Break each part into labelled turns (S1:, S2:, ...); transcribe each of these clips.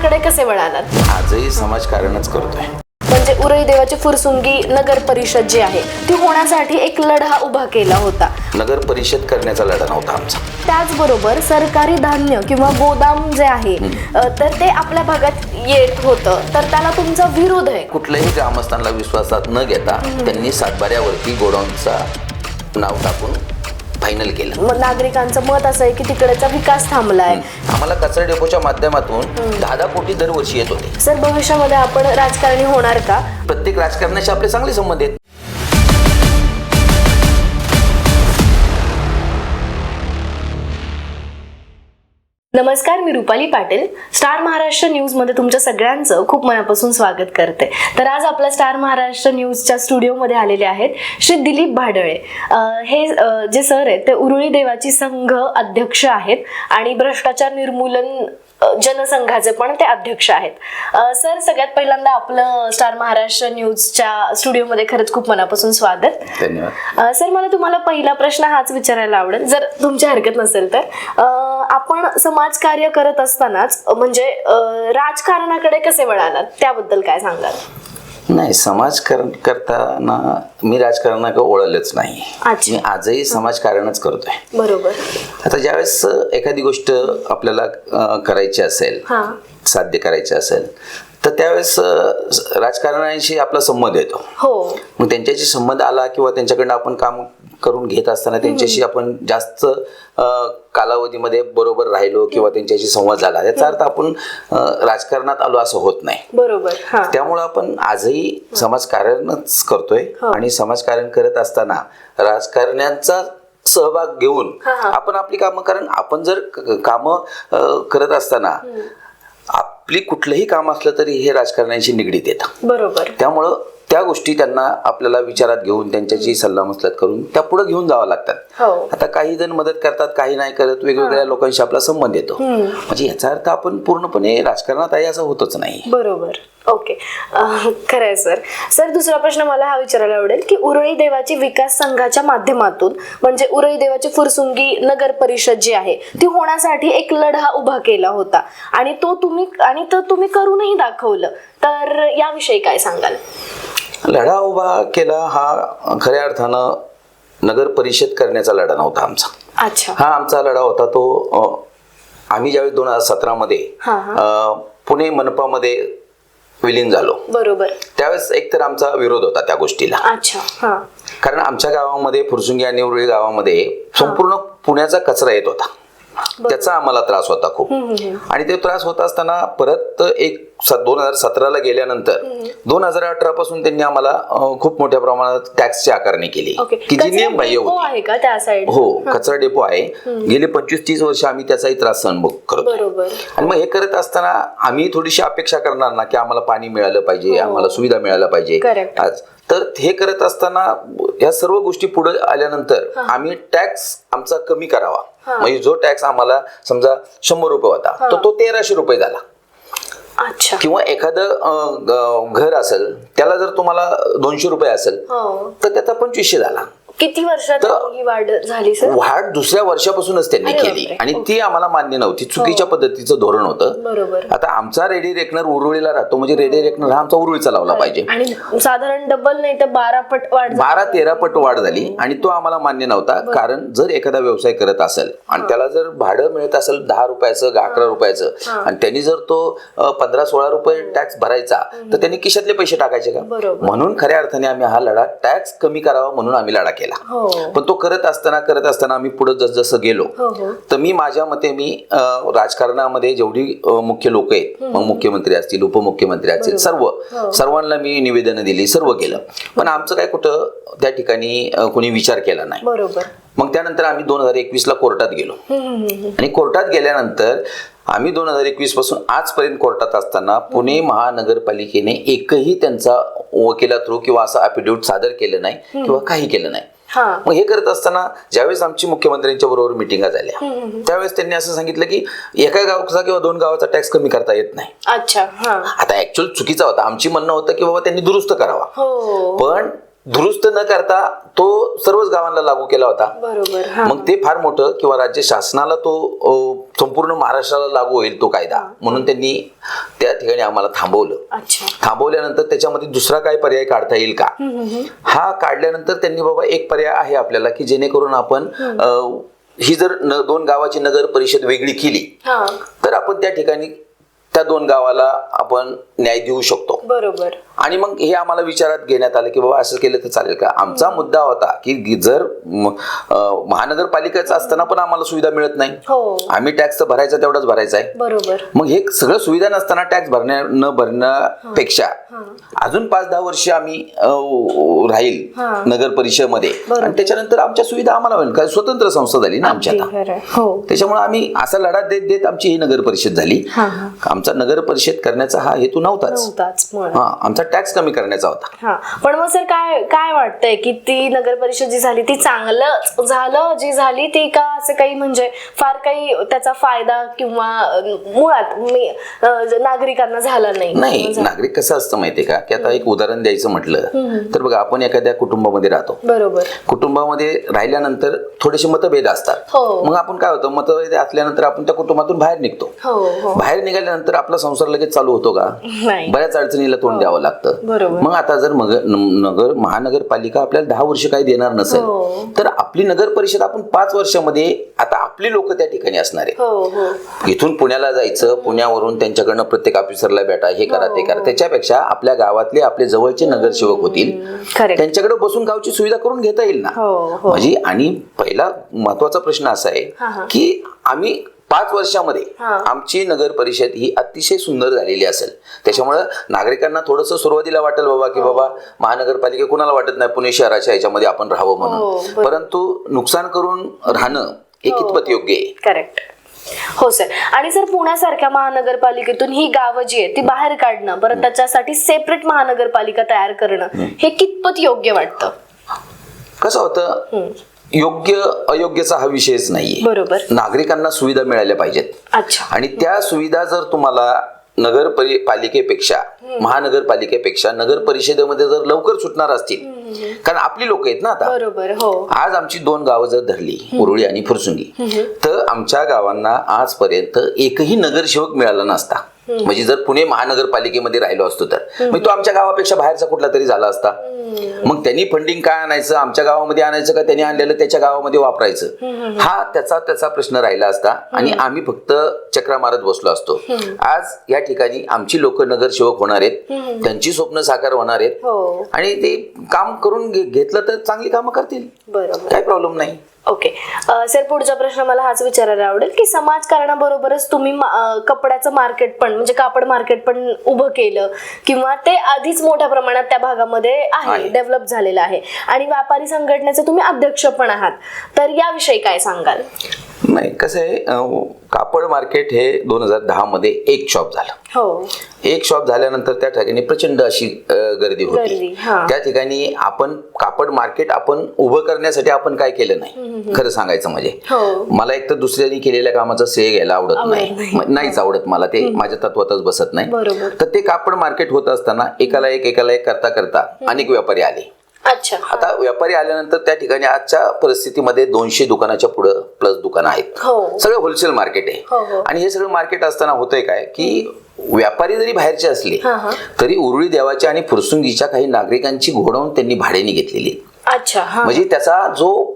S1: समाजकारणाकडे कसे वळालात
S2: आजही समाजकारणच करतोय.
S1: म्हणजे उरई देवाची फुरसुंगी नगर परिषद जी आहे ती होण्यासाठी एक लढा उभा केला होता.
S2: नगर परिषद करण्याचा लढा नव्हता आमचा.
S1: त्याचबरोबर सरकारी धान्य किंवा गोदाम जे आहे अ, तर ते आपल्या भागात येत होतं. तर त्याला तुमचा विरोध आहे.
S2: कुठल्याही ग्रामस्थांना विश्वासात न घेता त्यांनी सातबाऱ्यावरती गोडाऊनचा नाव टाकून फायनल केलं
S1: मग नागरिकांचं मत असं आहे की तिकडचा विकास थांबलाय.
S2: आम्हाला कचरा डेपोच्या माध्यमातून दहा दहा कोटी दरवर्षी येत होते.
S1: सर भविष्यामध्ये आपण राजकारणी होणार का?
S2: प्रत्येक राजकारणाशी आपले चांगले संबंध आहेत.
S1: नमस्कार मी रुपाली पाटील. स्टार महाराष्ट्र न्यूजमध्ये तुमच्या सगळ्यांचं खूप मनापासून स्वागत करते. तर आज आपल्या स्टार महाराष्ट्र न्यूजच्या स्टुडिओमध्ये आलेले आहेत श्री दिलीप भाडळे. हे जे सर आहेत ते उरुळी देवाची संघ अध्यक्ष आहेत आणि भ्रष्टाचार निर्मूलन जनसंघाचे पण ते अध्यक्ष आहेत. सर सगळ्यात पहिल्यांदा आपलं स्टार महाराष्ट्र न्यूजच्या स्टुडिओमध्ये खरंच खूप मनापासून स्वागत.
S2: धन्यवाद.
S1: सर मला तुम्हाला पहिला प्रश्न हाच विचारायला आवडेल. जर तुमची हरकत नसेल तर. आपण समाजकार्य करत असतानाच म्हणजे राजकारणाकडे कसे वळालात? त्याबद्दल काय सांगाल?
S2: नाही समाजकारण करताना मी राजकारणाकडे ओळखलंच नाही. मी आजही समाजकारणच करतोय.
S1: बरोबर.
S2: आता ज्यावेळेस एखादी गोष्ट आपल्याला करायची असेल
S1: हा.
S2: साध्य करायची असेल तर त्यावेळेस राजकारणाशी आपला संबंध येतो.
S1: हो.
S2: मग त्यांच्याशी संबंध आला किंवा त्यांच्याकडनं आपण काम करून घेत असताना त्यांच्याशी आपण जास्त कालावधीमध्ये बरोबर राहिलो किंवा त्यांच्याशी संवाद झाला. याचा अर्थ आपण राजकारणात आलो असं होत नाही.
S1: बरोबर हा.
S2: त्यामुळं आपण आजही समाजकारणच करतोय आणि समाजकारण करत असताना राजकारण्यांचा सहभाग घेऊन
S1: हा, हा.
S2: आपण आपली कामं कारण आपण जर काम करत असताना आपली कुठलंही काम असलं तरी हे राजकारण्यांशी निगडीत येतं.
S1: बरोबर.
S2: त्यामुळं त्या गोष्टी त्यांना आपल्याला विचारात घेऊन त्यांच्याशी सल्लामसलत करून त्या पुढे घेऊन जावं लागतात.
S1: हो.
S2: आता काही जण मदत करतात काही नाही करत वेगवेगळ्या लोकांशी आपला संबंध येतो. म्हणजे याचा अर्थ आपण पूर्णपणे राजकारणात आहे असं होतच नाही.
S1: बरोबर. ओके. खरं आहे सर. सर दुसरा प्रश्न मला हा विचारायला आवडेल की उरळी देवाची विकास संघाच्या माध्यमातून म्हणजे उरळी देवाची फुरसुंगी नगर परिषद जी आहे ती होण्यासाठी एक लढा उभा केला होता. आणि तो तुम्ही आणि तो तुम्ही करूनही दाखवलं. तर याविषयी काय सांगाल?
S2: लढा उभा केला हा खऱ्या अर्थानं नगर परिषद करण्याचा लढा नव्हता आमचा.
S1: अच्छा.
S2: हा आमचा लढा होता तो आम्ही ज्यावेळी दोन हजार सतरामध्ये
S1: हा.
S2: अं, पुणे मनपामध्ये विलीन झालो.
S1: बरोबर.
S2: त्यावेळेस एक तर आमचा विरोध होता त्या गोष्टीला.
S1: अच्छा
S2: कारण आमच्या गावामध्ये फुरसुंगी आणि उरळी गावामध्ये संपूर्ण पुण्याचा कचरा येत होता. त्याचा आम्हाला त्रास होता खूप. आणि ते त्रास होत असताना परत एक दोन हजार सतराला गेल्यानंतर दोन हजार अठरा पासून त्यांनी आम्हाला खूप मोठ्या प्रमाणात टॅक्सची आकारणी केली. की जी
S1: कचरा
S2: नियम बाह्य
S1: डेपो
S2: होती. हो कचरा डेपो आहे. गेले पंचवीस तीस वर्ष आम्ही त्याचाही त्रास सहन करतो आणि मग हे करत असताना आम्ही थोडीशी अपेक्षा करणार ना की आम्हाला पाणी मिळालं पाहिजे आम्हाला सुविधा मिळायला पाहिजे.
S1: हो.
S2: तर हे करत असताना या सर्व गोष्टी पुढे आल्यानंतर आम्ही टॅक्स आमचा कमी करावा. म्हणजे जो टॅक्स आम्हाला समजा शंभर रुपये होता तर तो तेराशे रुपये झाला. किंवा एखादं घर असेल त्याला जर तुम्हाला दोनशे रुपये असेल
S1: हो.
S2: तर त्याचा पंचवीसशे झाला.
S1: किती वर्षात ही वाढ झाली सर?
S2: वाढ दुसऱ्या वर्षापासूनच त्यांनी केली. आणि ती आम्हाला मान्य नव्हती. चुकीच्या पद्धतीचं धोरण होतं.
S1: बरोबर.
S2: आता आमचा रेडी रेकनर उरुळीला राहतो. म्हणजे रेडी रेकनर हा आमचा उरुळीचा लावला पाहिजे.
S1: आणि साधारण डबल नाही तर बारा पट वाढ.
S2: बारा तेरा पट वाढ झाली. आणि तो आम्हाला मान्य नव्हता. कारण जर एखादा व्यवसाय करत असेल आणि त्याला जर भाडं मिळत असेल दहा रुपयाचं का अकरा रुपयाचं आणि त्यांनी जर तो पंधरा सोळा रुपये टॅक्स भरायचा तर त्यांनी खिशातले पैसे टाकायचे का. म्हणून खऱ्या अर्थाने आम्ही हा लढा टॅक्स कमी करावा म्हणून आम्ही लढा केला.
S1: हो.
S2: पण तो करत असताना करत असताना आम्ही पुढे जसं गेलो
S1: हो हो.
S2: तर मी माझ्या मते मी राजकारणामध्ये जेवढी मुख्य लोक आहेत मग मुख्यमंत्री असतील उपमुख्यमंत्री असतील सर्व सर्वांना मी निवेदनं दिली सर्व केलं. पण आमचं काय कुठं त्या ठिकाणी कोणी विचार केला नाही.
S1: बरोबर.
S2: मग त्यानंतर आम्ही दोन हजार एकवीस ला कोर्टात गेलो. आणि कोर्टात गेल्यानंतर आम्ही दोन हजार एकवीसपासून आजपर्यंत कोर्टात असताना पुणे महानगरपालिकेने एकही त्यांचा वकिला थ्रू किंवा असं अफिडेव्हिट सादर केलं नाही किंवा काही केलं नाही. मग हे करत असताना ज्यावेळेस आमची मुख्यमंत्र्यांच्या बरोबर मिटिंगा झाल्या त्यावेळेस त्यांनी असं सांगितलं की एका गावचा किंवा दोन गावाचा टॅक्स कमी करता येत नाही.
S1: अच्छा हा.
S2: आता ऍक्च्युअल चुकीचा होता. आमची म्हणणं होतं की बाबा त्यांनी दुरुस्त करावा.
S1: हो.
S2: पण दुरुस्त न करता तो सर्वच गावांना लागू केला होता.
S1: बरोबर
S2: मग ते फार मोठं किंवा राज्य शासनाला तो संपूर्ण महाराष्ट्राला लागू होईल तो कायदा. म्हणून त्यांनी त्या ठिकाणी आम्हाला थांबवलं.
S1: अच्छा.
S2: थांबवल्यानंतर त्याच्यामध्ये दुसरा काय पर्याय काढता येईल का? हा काढल्यानंतर त्यांनी बाबा एक पर्याय आहे आपल्याला की जेणेकरून आपण ही जर दोन गावाची नगर परिषद वेगळी केली तर आपण त्या ठिकाणी त्या दोन गावाला आपण न्याय देऊ शकतो.
S1: बरोबर.
S2: आणि मग हे आम्हाला विचारात घेण्यात आलं की बाबा असं केलं तर चालेल का? आमचा मुद्दा होता की जर महानगरपालिकेचं असताना पण आम्हाला सुविधा मिळत नाही.
S1: हो.
S2: आम्ही टॅक्स तर भरायचा तेवढाच भरायचा आहे.
S1: बरोबर.
S2: मग हे सगळं सुविधा नसताना टॅक्स भरण्या न भरण्यापेक्षा अजून पाच दहा वर्ष आम्ही राहील. नगर परिषदेमध्ये.
S1: बरोबर.
S2: आणि त्याच्यानंतर आमच्या सुविधा आम्हाला होईल कारण स्वतंत्र संस्था झाली ना आमच्या.
S1: हो.
S2: त्याच्यामुळे आम्ही असा लढा देत देत आमची ही नगर परिषद झाली. आमचा नगर परिषद करण्याचा हा हेतू नव्हताच. हा आमचा टॅक्स कमी करण्याचा होता.
S1: हा पण मग सर काय काय वाटतंय की ती नगर परिषद जी झाली ती चांगलं झालं? जी झाली ती का असं काही म्हणजे फार काही त्याचा फायदा किंवा अं, मुळात मी अं, नागरिकांना झाला नाही?
S2: नाही नागरिक कसं असतं माहितीये का? की आता एक उदाहरण द्यायचं म्हटलं तर बघा आपण एखाद्या कुटुंबामध्ये राहतो.
S1: बरोबर.
S2: कुटुंबामध्ये राहिल्यानंतर थोडेसे मतभेद असतात.
S1: हो.
S2: मग आपण काय होतं मतभेद असल्यानंतर आपण त्या कुटुंबातून बाहेर निघतो.
S1: हो हो.
S2: बाहेर निघाल्यानंतर आपला संसार लगेच चालू होतो का?
S1: नाही.
S2: बऱ्याच अडचणीला तोंड द्यावं लागतं. मग आता जर नगर महानगरपालिका आपल्याला दहा वर्ष काही देणार नसेल
S1: हो.
S2: तर आपली नगर परिषद आपण पाच वर्षामध्ये आता आपली लोक त्या ठिकाणी असणार आहे
S1: हो हो.
S2: इथून पुण्याला जायचं पुण्यावरून त्यांच्याकडनं प्रत्येक ऑफिसरला भेटा हे करा ते
S1: हो.
S2: करा. त्याच्यापेक्षा आपल्या गावातले आपले जवळचे नगरसेवक होतील. त्यांच्याकडे बसून गावची सुविधा करून घेता येईल ना.
S1: हो हो.
S2: म्हणजे आणि पहिला महत्त्वाचा प्रश्न असा
S1: हा, हा.
S2: आहे की आम्ही पाच वर्षामध्ये
S1: हा.
S2: आमची नगर परिषद ही अतिशय सुंदर झालेली असेल. त्याच्यामुळं नागरिकांना थोडंसं सुरुवातीला वाटेल बाबा की बाबा महानगरपालिका कुणाला वाटत नाही पुणे शहराच्या ह्याच्यामध्ये आपण राहावं
S1: हो,
S2: म्हणून
S1: बरोबर.
S2: परंतु नुकसान करून राहणं हे कितपत योग्य आहे?
S1: करेक्ट हो सर आणि सर पुण्यासारख्या महानगरपालिकेतून ही गावं जी आहे ती बाहेर काढणं परत त्याच्यासाठी सेपरेट महानगरपालिका तयार करणं हे कितपत योग्य वाटतं?
S2: कसं होतं? योग्य अयोग्यचा हा विषयच नाहीये.
S1: बरोबर.
S2: नागरिकांना सुविधा मिळाल्या पाहिजेत.
S1: अच्छा.
S2: आणि त्या सुविधा जर तुम्हाला नगर पालिकेपेक्षा महानगरपालिकेपेक्षा नगर परिषदेमध्ये जर लवकर सुटणार असतील कारण आपली लोक आहेत ना आता.
S1: बरोबर हो.
S2: आज आमची दोन गावं जर धरली उरुळी आणि फुरसुंगी तर आमच्या गावांना आजपर्यंत एकही नगरसेवक मिळाला नसता. म्हणजे जर पुणे महानगरपालिकेमध्ये राहिलो असतो तर. मग तो आमच्या गावापेक्षा बाहेरचा कुठला तरी झाला असता. मग त्यांनी फंडिंग काय आणायचं? आमच्या गावामध्ये आणायचं का त्यांनी आणलेलं? त्याच्या गावामध्ये वापरायचं. हा त्याचा त्याचा प्रश्न राहिला असता आणि आम्ही फक्त चक्रा मारत बसलो असतो. आज या ठिकाणी आमची लोक नगरसेवक होणार आहेत. त्यांची स्वप्न साकार होणार आहेत.
S1: हो.
S2: आणि ते काम करून घेतलं तर चांगली कामं करतील. काही प्रॉब्लेम नाही.
S1: ओके सर पुढचा प्रश्न मला हाच विचारायला आवडेल की समाजकारणाबरोबरच तुम्ही कपड्याचं मार्केट पण म्हणजे कापड मार्केट पण उभं केलं किंवा ते आधीच मोठ्या प्रमाणात त्या भागामध्ये आहे. डेव्हलप झालेलं आहे. आणि व्यापारी संघटनेचे तुम्ही अध्यक्ष पण आहात. तर याविषयी काय सांगाल?
S2: नाही कसं आहे कापड मार्केट हे दोन हजार दहा मध्ये एक शॉप झालं.
S1: हो.
S2: एक शॉप झाल्यानंतर त्या ठिकाणी प्रचंड अशी अं, गर्दी
S1: गर्दी,
S2: होती
S1: हा.
S2: त्या ठिकाणी आपण कापड मार्केट आपण उभं करण्यासाठी आपण काय केलं नाही. खरं सांगायचं म्हणजे.
S1: हो.
S2: मला एक तर दुसऱ्यांनी केलेल्या कामाचं श्रेय घ्यायला आवडत
S1: आवडत
S2: नाही.
S1: नाही.
S2: म- नाहीच आवडत मला. ते माझ्या तत्वातच बसत नाही.
S1: बरोबर.
S2: तर ते कापड मार्केट होत असताना एकाला एक एकाला एक करता करता अनेक व्यापारी आले.
S1: अच्छा.
S2: आता व्यापारी आल्यानंतर त्या ठिकाणी आजच्या परिस्थितीमध्ये दोनशे दुकानाच्या पुढं प्लस दुकान आहेत.
S1: हो.
S2: सगळं होलसेल मार्केट
S1: हो, हो.
S2: आहे आणि हे सगळं मार्केट असताना होतंय काय? की व्यापारी जरी बाहेरचे असले
S1: हा, हा.
S2: तरी उरुळी देवाच्या आणि फुरसुंगीच्या काही नागरिकांची घोडवून त्यांनी भाड्याने घेतलेली
S1: अच्छा हा.
S2: म्हणजे त्याचा जो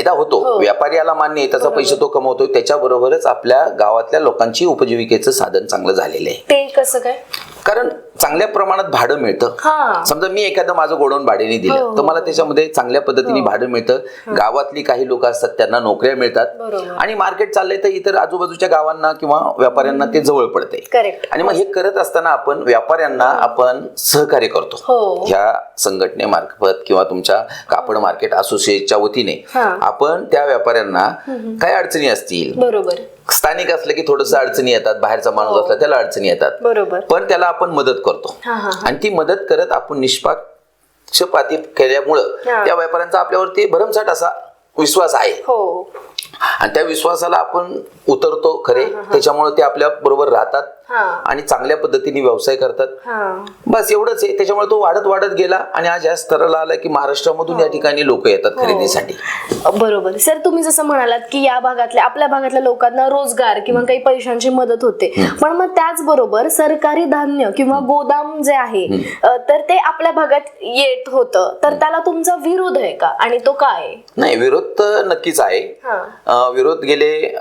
S2: फायदा होतो.
S1: हो.
S2: व्यापारी याला मान्य आहे त्याचा पैसे तो कमवतोय त्याच्याबरोबरच आपल्या गावातल्या लोकांची उपजीविकेचं साधन चांगलं झालेलं आहे.
S1: ते कसं काय?
S2: कारण चांगल्या प्रमाणात भाडं मिळतं.
S1: हा.
S2: समजा मी एखादं माझं गोडाऊन भाड्याने
S1: हो,
S2: दिलं
S1: हो.
S2: तर मला त्याच्यामध्ये चांगल्या पद्धतीने भाडं मिळतं. गावातली काही लोक असतात त्यांना नोकऱ्या मिळतात. आणि मार्केट चाललंय तर इतर आजूबाजूच्या गावांना किंवा व्यापाऱ्यांना ते जवळ पडते
S1: करेक्ट
S2: आणि मग हे करत असताना आपण व्यापाऱ्यांना आपण सहकार्य करतो.
S1: हो.
S2: ह्या संघटनेमार्फत किंवा तुमच्या कापड मार्केट असोसिएशनच्या वतीने
S1: हा.
S2: आपण त्या व्यापाऱ्यांना काय अडचणी असतील.
S1: बरोबर.
S2: स्थानिक असलं की थोडस अडचणी येतात बाहेरचा माणूस
S1: हो.
S2: असला त्याला अडचणी येतात.
S1: बरोबर.
S2: पण त्याला आपण मदत करतो. आणि ती मदत करत आपण निष्पक्षपाती केल्यामुळं. त्या व्यापाऱ्यांचा आपल्यावरती भरमसाठ असा विश्वास आहे.
S1: हो.
S2: आणि त्या विश्वासाला आपण उतरतो खरे. त्याच्यामुळे ते आपल्या बरोबर राहतात. आणि चांगल्या पद्धतीने व्यवसाय करतात.
S1: हा.
S2: बस एवढंच आहे. त्याच्यामुळे तो वाढत वाढत गेला आणि आज या स्तराला आला की महाराष्ट्रामधून या ठिकाणी लोक येतात खरेदीसाठी.
S1: बरोबर. सर तुम्ही जसं म्हणालात की या भागातल्या आपल्या भागातल्या लोकांना रोजगार किंवा काही पैशांची मदत होते. पण मग त्याचबरोबर सरकारी धान्य किंवा गोदाम जे आहे तर ते आपल्या भागात येत होतं. तर त्याला तुमचा विरोध आहे का? आणि तो काय?
S2: नाही विरोध तर नक्कीच आहे.
S1: हा.
S2: विरोध गेले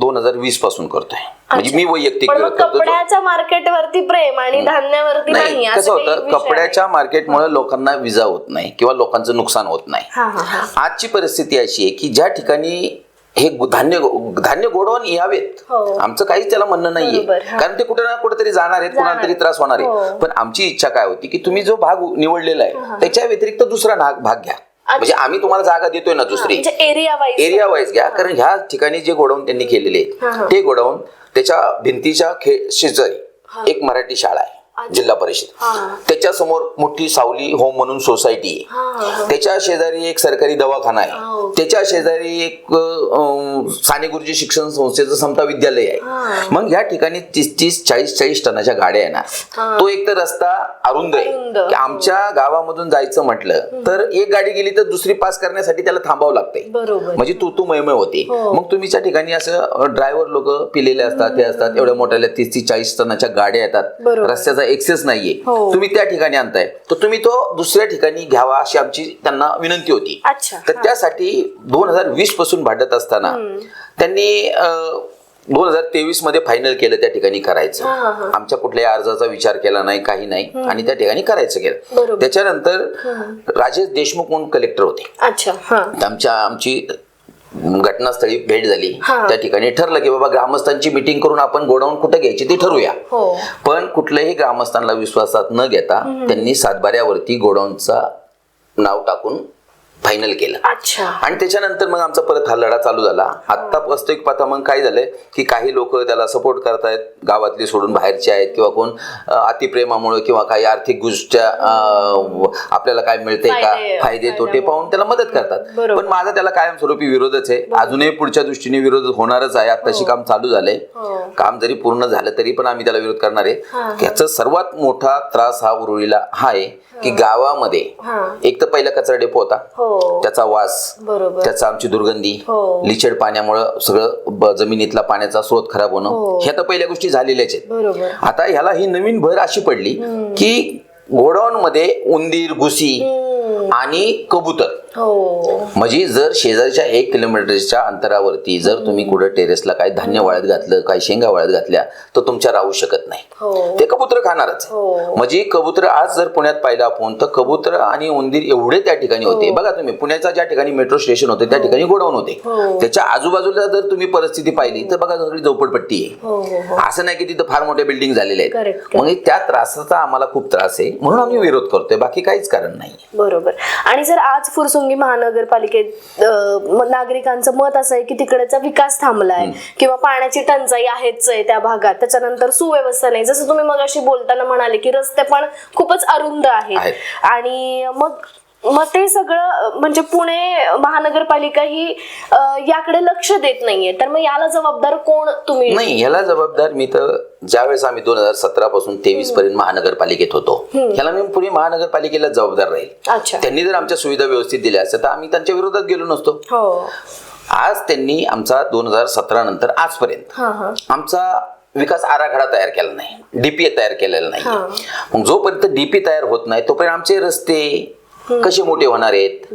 S2: दोन हजार वीसपासून करतोय. म्हणजे मी वैयक्तिक
S1: पण मग
S2: करतो
S1: कपड्याच्या मार्केटवरती प्रेम आणि धान्यावरती नाही
S2: कसं होतं? कपड्याच्या मार्केटमुळे लोकांना विजा होत नाही किंवा लोकांचं नुकसान होत नाही.
S1: हा हा हा.
S2: आजची परिस्थिती अशी आहे की ज्या ठिकाणी हे धान्य धान्य गोडवून यावेत
S1: हो.
S2: आमचं काहीच त्याला म्हणणं नाहीये.
S1: हा.
S2: कारण ते कुठे ना कुठेतरी जाणार आहेत कुणाला तरी त्रास होणार
S1: हो.
S2: आहे पण आमची इच्छा काय होती की तुम्ही जो भाग निवडलेला आहे त्याच्या व्यतिरिक्त दुसरा भाग घ्या. म्हणजे आम्ही तुम्हाला जागा देतोय ना दुसरी.
S1: एरिया वाईज
S2: एरिया वाईज घ्या कारण ह्या ठिकाणी जे गोडाऊन त्यांनी केलेले आहेत ते गोडाऊन त्याच्या भिंतीच्या खे शेजारी एक मराठी शाळा आहे. जिल्हा परिषद.
S1: हा.
S2: त्याच्यासमोर मोठी सावली होम म्हणून सोसायटी आहे. त्याच्या शेजारी एक सरकारी दवाखाना
S1: हो.
S2: आहे त्याच्या शेजारी एक साने गुरुजी शिक्षण संस्थेचं समता विद्यालय आहे. मग या ठिकाणी तीस तीस चाळीस चाळीस टनाच्या गाड्या येणार तो एक तर रस्ता अरुंद आहे. आमच्या गावामधून जायचं म्हटलं तर एक गाडी गेली तर दुसरी पास करण्यासाठी त्याला थांबावं लागतंय. म्हणजे तू तू मयमय होते.
S1: हो.
S2: मग तुम्हीच्या ठिकाणी असं ड्रायव्हर लोक पिलेले असतात ते असतात एवढ्या मोठ्या तीस तीस चाळीस टनाच्या गाड्या येतात. रस्त्याचा एक्सेस नाहीये.
S1: हो.
S2: तुम्ही त्या ठिकाणी आणताय. तर तुम्ही तो दुसऱ्या ठिकाणी घ्यावा अशी आमची त्यांना विनंती होती.
S1: अच्छा.
S2: तर त्यासाठी दोन हजार वीसपासून भांडत असताना त्यांनी दोन हजार तेवीसमध्ये फायनल केलं त्या ठिकाणी करायचं.
S1: हा, हा, हा.
S2: आमच्या कुठल्याही अर्जाचा विचार केला नाही काही नाही. आणि त्या ठिकाणी करायचं केलं.
S1: बरोबर.
S2: त्याच्यानंतर राजेश देशमुख म्हणून कलेक्टर होते.
S1: अच्छा हा.
S2: आमच्या आमची घटनास्थळी भेट झाली. त्या ठिकाणी ठरलं की बाबा ग्रामस्थांची मिटिंग करून आपण गोडाऊन कुठे घ्यायची ते ठरवूया.
S1: हो.
S2: पण कुठल्याही ग्रामस्थांना विश्वासात न घेता त्यांनी सातबाऱ्यावरती गोडाऊनचा नाव टाकून फायनल केलं.
S1: अच्छा.
S2: आणि त्याच्यानंतर मग आमचा परत हा लढा चालू झाला. आता वास्तविक पाहता मग काय झालंय की काही लोक त्याला सपोर्ट करतायत गावातले सोडून बाहेरचे आहेत किंवा कोण अतिप्रेमामुळे किंवा काही आर्थिक गोष्टी आपल्याला काय मिळतंय का
S1: फायदे-
S2: तोटे पाहून त्याला मदत करतात. पण माझा त्याला कायमस्वरूपी विरोधच आहे. अजूनही पुढच्या दृष्टीने विरोध होणारच आहे. आताशी काम चालू झालंय.
S1: हो.
S2: काम जरी पूर्ण झालं तरी पण आम्ही त्याला विरोध करणार आहे. याचा सर्वात मोठा त्रास हा उरुळीला हा आहे की गावामध्ये
S1: हा.
S2: एक तर पहिला कचरा डेपो होता.
S1: हो.
S2: त्याचा वास त्याचा आमची दुर्गंधी
S1: हो.
S2: लिचड पाण्यामुळं सगळं जमिनीतला पाण्याचा स्रोत खराब होणं
S1: हो.
S2: ह्या तर पहिल्या गोष्टी झालेल्याच आहेत. आता ह्याला ही नवीन भर अशी पडली की गोडाऊन मध्ये उंदीर घुसी आणि कबूतर.
S1: हो.
S2: म्हणजे जर शेजारच्या एक किलोमीटरच्या अंतरावरती जर तुम्ही कुठं टेरेसला काही धान्य वाळत घातलं काही शेंगा वाळत घातल्या तर तुमच्या राहू शकत नाही.
S1: हो.
S2: ते कबूतर खाणारच
S1: हो.
S2: म्हणजे कबूतर आज जर पुण्यात पाहिलं आपण तर कबूतर आणि उंदीर एवढे त्या ठिकाणी होते. बघा तुम्ही पुण्याच्या ज्या ठिकाणी मेट्रो स्टेशन होते त्या ठिकाणी गोडाऊन होते.
S1: हो.
S2: त्याच्या आजूबाजूला जर तुम्ही परिस्थिती पाहिली तर बघा सगळी झोपडपट्टी आहे. असं नाही की तिथं फार मोठ्या बिल्डिंग झालेल्या आहेत. मग त्या त्रासाचा आम्हाला खूप त्रास आहे म्हणून आम्ही विरोध करतोय. बाकी काहीच कारण नाही.
S1: बरोबर. आणि जर आज फुरसुंगी महानगरपालिकेत नागरिकांचं मत असं आहे की तिकडचा विकास थांबलाय किंवा पाण्याची टंचाई आहेच आहे त्या भागात त्याच्यानंतर सुव्यवस्था नाही. जसं तुम्ही मगाशी बोलताना म्हणाले की रस्ते पण खूपच अरुंद आहेत. आणि मग मग ते सगळं म्हणजे पुणे महानगरपालिका ही याकडे लक्ष देत नाहीये. तर मग याला जबाबदार कोण तुम्ही?
S2: नाही याला जबाबदार मी तर ज्यावेळेस आम्ही दोन हजार सतरा पासून तेवीस पर्यंत महानगरपालिकेत होतो ह्याला मी पुणे महानगरपालिकेला जबाबदार राहील.
S1: अच्छा.
S2: त्यांनी जर आमच्या सुविधा व्यवस्थित दिल्या असत्या तर आम्ही त्यांच्या विरोधात गेलो नसतो.
S1: हो.
S2: आज त्यांनी आमचा दोन हजार सतरा नंतर आजपर्यंत आमचा विकास आराखडा तयार केला नाही डीपीए तयार केलेला नाही. मग जोपर्यंत डीपी तयार होत नाही तोपर्यंत आमचे रस्ते कसे मोठे होणार आहेत?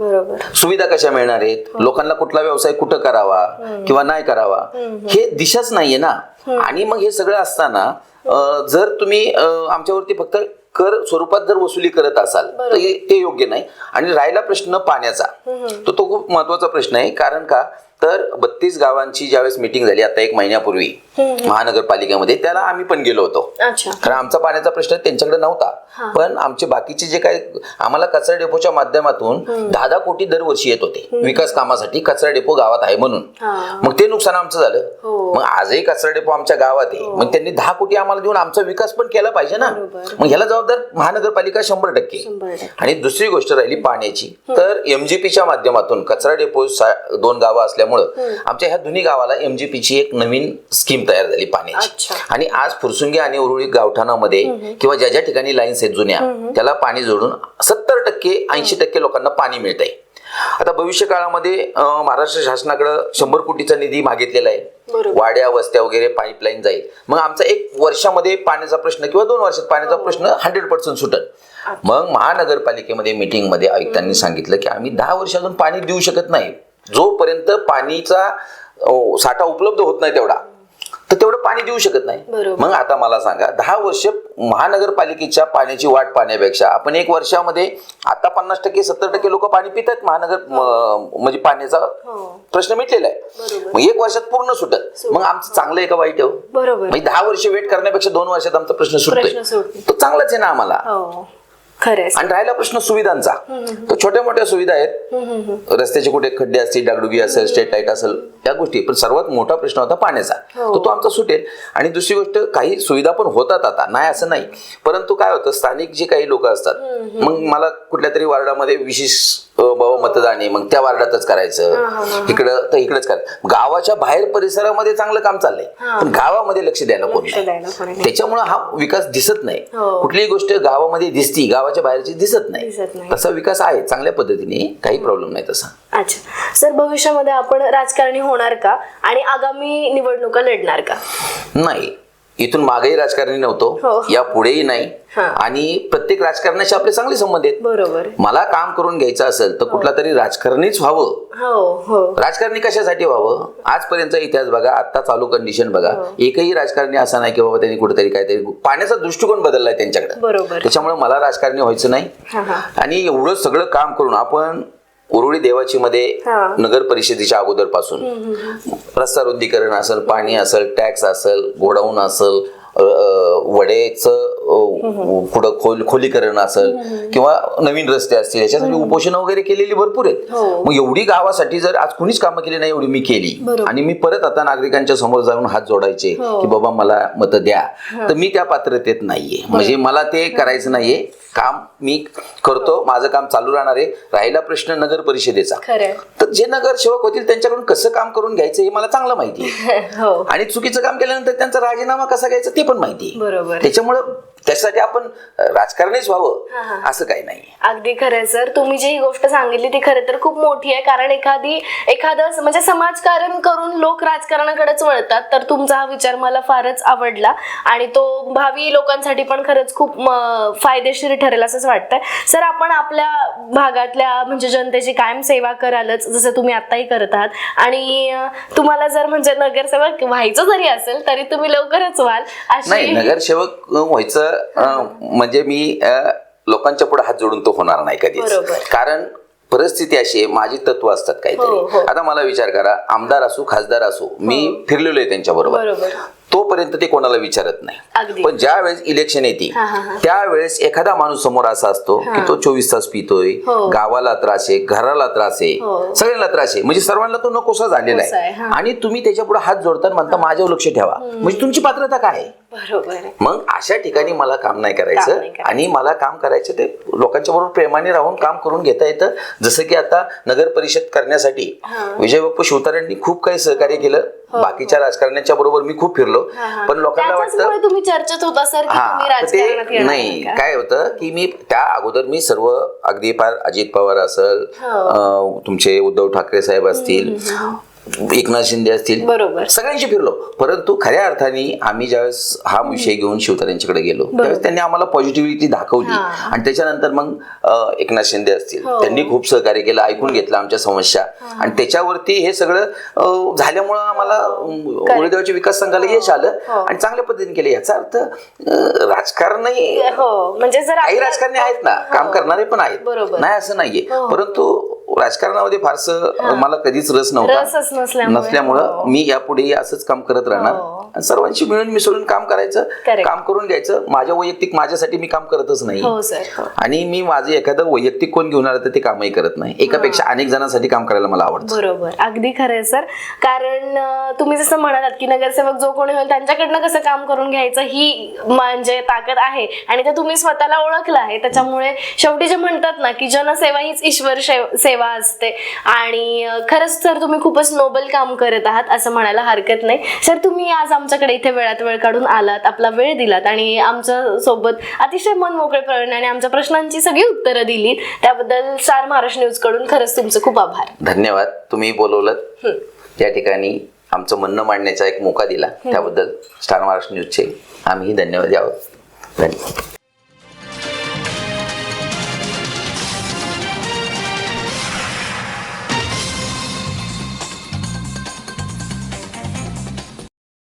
S2: सुविधा कशा मिळणार आहेत? लोकांना कुठला व्यवसाय कुठं करावा किंवा नाही करावा? हे दिशाच नाहीये ना. आणि मग हे सगळं असताना जर तुम्ही आमच्यावरती फक्त कर स्वरूपात जर वसुली करत असाल तर हे- ते योग्य नाही. आणि राहिला प्रश्न पाण्याचा. तर तो खूप महत्त्वाचा प्रश्न आहे. कारण का? तर बत्तीस गावांची ज्यावेळेस मिटिंग झाली आता एक महिन्यापूर्वी महानगरपालिकेमध्ये त्याला आम्ही पण गेलो होतो. कारण आमचा पाण्याचा प्रश्न त्यांच्याकडे नव्हता. पण आमचे बाकीचे जे काय आम्हाला कचरा डेपोच्या माध्यमातून दहा दहा कोटी दरवर्षी येत होते. विकास कामासाठी कचरा डेपो गावात आहे म्हणून.
S1: हा.
S2: मग ते नुकसान आमचं झालं.
S1: हो.
S2: मग आजही कचरा डेपो आमच्या गावात आहे. मग त्यांनी दहा कोटी आम्हाला देऊन आमचा विकास पण केला पाहिजे ना. मग ह्याला जबाबदार महानगरपालिका शंभर टक्के. आणि दुसरी गोष्ट राहिली पाण्याची. तर एमजीपीच्या माध्यमातून कचरा डेपो दोन गावं असल्यामुळे झाल्यामुळं आमच्या ह्या दोन्ही गावाला एमजीपी ची एक नवीन स्कीम तयार झाली पाण्याची. आणि आज फुरसुंगी आणि उरुळी गावठाणामध्ये किंवा ज्या ज्या ठिकाणी लाईन्स आहेत जुन्या त्याला पाणी जोडून सत्तर टक्के ऐंशी टक्के लोकांना पाणी मिळत आहे आता भविष्य काळामध्ये महाराष्ट्र शासनाकडे शंभर कोटीचा निधी मागितलेला आहे. वाड्या वस्त्या वगैरे पाईपलाईन जाईल. मग आमचा एक वर्षामध्ये पाण्याचा प्रश्न किंवा दोन वर्षात पाण्याचा प्रश्न हंड्रेड पर्सेंट सुटल. मग महानगरपालिकेमध्ये मीटिंगमध्ये आयुक्तांनी सांगितलं की आम्ही दहा वर्ष अजून पाणी देऊ शकत नाही. जोपर्यंत पाणीचा साठा उपलब्ध होत नाही तेवढा तर तेवढं पाणी देऊ शकत नाही. मग आता मला सांगा दहा वर्ष महानगरपालिकेच्या पाण्याची वाट पाहण्यापेक्षा आपण एक वर्षामध्ये आता पन्नास टक्के सत्तर टक्के लोक पाणी पितात महानगर म्हणजे पाण्याचा
S1: हो.
S2: प्रश्न मिटलेला आहे. मग एक वर्षात पूर्ण सुटत मग आमचं चांगलं आहे का वाईट आहे हो? म्हणजे दहा वर्ष वेट करण्यापेक्षा दोन वर्षात आमचा प्रश्न सुटतोय
S1: सुटतो.
S2: तो चांगलाच आहे ना आम्हाला
S1: हो खरंय
S2: आणि राहिला प्रश्न सुविधांचा. तर छोट्या मोठ्या सुविधा आहेत. रस्त्याचे कुठे खड्डे असतील डागडुगी असेल स्ट्रेट लाइट असेल या गोष्टी. पण सर्वात मोठा प्रश्न होता पाण्याचा.
S1: हो.
S2: तर तो आमचा सुटेल. आणि दुसरी गोष्ट काही सुविधा पण होतात आता. नाही असं नाही. परंतु काय होतं स्थानिक जे काही लोक असतात मग मला कुठल्या तरी वार्डामध्ये विशेष अं, बाबा मतदान आहे मग त्या वार्डातच करायचं. इकडं तर इकडंच करायचं गावाच्या बाहेर परिसरामध्ये चांगलं काम चाललंय. पण गावामध्ये लक्ष द्यायला कोण नाही. त्याच्यामुळे हा विकास दिसत नाही.
S1: हो.
S2: कुठलीही गोष्ट गावामध्ये दिसती गावाच्या बाहेरची दिसत नाही.
S1: दिसत नाही.
S2: तसा विकास आहे चांगल्या पद्धतीने. काही प्रॉब्लेम नाही तसा.
S1: अच्छा. सर भविष्यामध्ये आपण राजकारणी होणार का? आणि आगामी निवडणुका लढणार का?
S2: नाही. इथून मागेही राजकारणी
S1: हो.
S2: नव्हतो या पुढेही नाही.
S1: हा.
S2: आणि प्रत्येक राजकारणाशी आपले चांगले संबंध आहेत.
S1: बरोबर.
S2: मला काम करून घ्यायचं असेल तर कुठला तरी राजकारणीच व्हावं.
S1: हो हो.
S2: राजकारणी कशासाठी व्हावं? आजपर्यंतचा इतिहास बघा आता चालू कंडिशन बघा.
S1: हो.
S2: एकही राजकारणी असा नाही की बाबा त्यांनी कुठेतरी काहीतरी पाण्याचा दृष्टिकोन बदललाय त्यांच्याकडे.
S1: बरोबर.
S2: त्याच्यामुळे मला राजकारणी व्हायचं नाही.
S1: हा हा.
S2: आणि एवढं सगळं काम करून आपण उरुळी देवाची मध्ये. नगर परिषदेच्या अगोदरपासून रस्ता रुंदीकरण असेल पाणी असेल टॅक्स असेल गोडाऊन असेल वडेचं पुढं खोल खोलीकरण असेल किंवा नवीन रस्ते असतील याच्यासाठी उपोषण वगैरे केलेली भरपूर आहेत.
S1: हो.
S2: मग एवढी गावासाठी जर आज कुणीच कामं केली नाही एवढी मी केली. आणि मी परत आता नागरिकांच्या समोर जाऊन हात जोडायचे
S1: हो.
S2: की बाबा मला मत द्या. तर मी त्या पात्रतेत नाहीये. म्हणजे मला ते करायचं नाहीये. काम मी करतो माझं काम चालू राहणार आहे. राहिला प्रश्न नगर परिषदेचा. तर जे नगरसेवक होतील त्यांच्याकडून कसं काम करून घ्यायचं हे मला चांगलं माहिती आहे.
S1: हो.
S2: आणि चुकीचं काम केल्यानंतर त्यांचा राजीनामा कसा घ्यायचा ते पण माहिती आहे.
S1: बरोबर.
S2: त्याच्यामुळं त्यासाठी आपण राजकारणीच व्हावं. असं काही नाही.
S1: अगदी खरंय सर. तुम्ही जी गोष्ट सांगितली ती खरं तर खूप मोठी आहे. कारण एखादी एखादं म्हणजे समाजकारण करून लोक राजकारणाकडेच वळतात तर तुमचा हा विचार मला फारच आवडला. आणि तो भावी लोकांसाठी पण खरंच खूप फायदेशीर ठरेल असंच वाटतंय. सर आपण आपल्या भागातल्या म्हणजे जनतेची कायम सेवा करालच जसं तुम्ही आत्ताही करत आहात. आणि तुम्हाला जर म्हणजे नगरसेवक व्हायचं जरी असेल तरी तुम्ही लवकरच व्हाल. अशी
S2: नगरसेवक व्हायचं म्हणजे मी लोकांच्या पुढे हात जोडून तो होणार नाही कधीच. कारण परिस्थिती अशी आहे माझी तत्व असतात
S1: हो,
S2: काहीतरी.
S1: हो.
S2: आता मला विचार करा आमदार असो खासदार असो मी फिरलेलो आहे त्यांच्या बरोबर
S1: बरोबर.
S2: तोपर्यंत ते कोणाला विचारत नाही. पण ज्या वेळेस इलेक्शन येते. त्यावेळेस एखादा माणूस समोर असा असतो की तो चोवीस तास पितोय
S1: हो.
S2: गावाला त्रास आहे घराला त्रास आहे
S1: हो.
S2: सगळ्यांना त्रास आहे. म्हणजे सर्वांना तो नकोसा झालेला
S1: आहे.
S2: आणि तुम्ही त्याच्या पुढे हात जोडतात म्हणता माझ्यावर लक्ष ठेवा. म्हणजे तुमची पात्रता काय आहे? मग अशा ठिकाणी मला काम नाही करायचं. आणि मला काम करायचं ते लोकांच्या बरोबर प्रेमाने राहून काम करून घेता येतं. जसं की आता नगर परिषद करण्यासाठी. विजय बाप्पू शिवतारेंनी खूप काही सहकार्य केलं. बाकीच्या राजकारण्याच्या बरोबर मी खूप फिरलो
S1: हो, हा, हा.
S2: पण लोकांना वाटतं
S1: तुम्ही चर्चेत होता सर
S2: हा ते नाही? काय होतं की मी त्या अगोदर मी सर्व अगदी फार अजित पवार असेल
S1: हो.
S2: तुमचे उद्धव ठाकरे साहेब असतील एकनाथ शिंदे असतील.
S1: बरोबर.
S2: सगळ्यांशी फिरलो. परंतु खऱ्या अर्थाने आम्ही ज्यावेळेस हा विषय घेऊन शिवतारेंच्याकडे गेलो त्यावेळेस त्यांनी आम्हाला पॉझिटिव्हिटी दाखवली.
S1: हा.
S2: आणि त्याच्यानंतर मग एकनाथ शिंदे असतील.
S1: हो.
S2: त्यांनी खूप सहकार्य केलं ऐकून घेतलं आमच्या समस्या. आणि त्याच्यावरती हे सगळं झाल्यामुळं आम्हाला उळदेवाच्या विकास संघाला यश आलं.
S1: हो.
S2: आणि चांगल्या पद्धतीने केलं. याचा अर्थ राजकारणही
S1: हो म्हणजे
S2: काही राजकारणी आहेत ना. काम
S1: हो.
S2: करणारे पण आहेत. नाही असं नाहीये.
S1: हो.
S2: परंतु राजकारणामध्ये फारसं मला कधीच रस नव्हता.
S1: नसल्यामुळे. हो.
S2: मी यापुढे असंच काम करत राहणार.
S1: हो.
S2: सर्वांशी मिळून मिसळून काम करायचं. काम करून घ्यायचं. माझ्या वैयक्तिक माझ्यासाठी मी काम करतच नाही.
S1: हो सर.
S2: आणि मी माझं एखादं वैयक्तिक कोण घेऊन आलं तर ते कामही करत नाही. एकापेक्षा अनेक जणांसाठी काम करायला मला आवडतं.
S1: बरोबर. अगदी खरंय सर कारण तुम्ही जसं म्हणालात की नगरसेवक जो कोणी होईल त्यांच्याकडनं कसं काम करून घ्यायचं ही म्हणजे ताकद आहे. आणि ते तुम्ही स्वतःला ओळखलं आहे. त्याच्यामुळे शेवटी जे म्हणतात ना की जनसेवा हीच ईश्वर शेव- सेवा सेवा असते. आणि खरंच सर तुम्ही खूपच नोबल काम करत आहात असं म्हणायला हरकत नाही. सर तुम्ही आज आमच्याकडे इथे वेळात वेळ काढून आलात आपला वेळ दिलात आणि आमच्यासोबत अतिशय मन मोकळेपणाने आणि आमच्या प्रश्नांची सगळी उत्तरं दिलीत. त्याबद्दल स्टार महाराष्ट्र न्यूजकडून खरंच तुमचे खूप आभार.
S2: धन्यवाद. तुम्ही बोलवलं. या ठिकाणी आमचं म्हणणं मांडण्याचा एक मोका दिला. त्याबद्दल स्टार महाराष्ट्र न्यूजचे आम्ही धन्यवाद द्यावं धन्यवाद.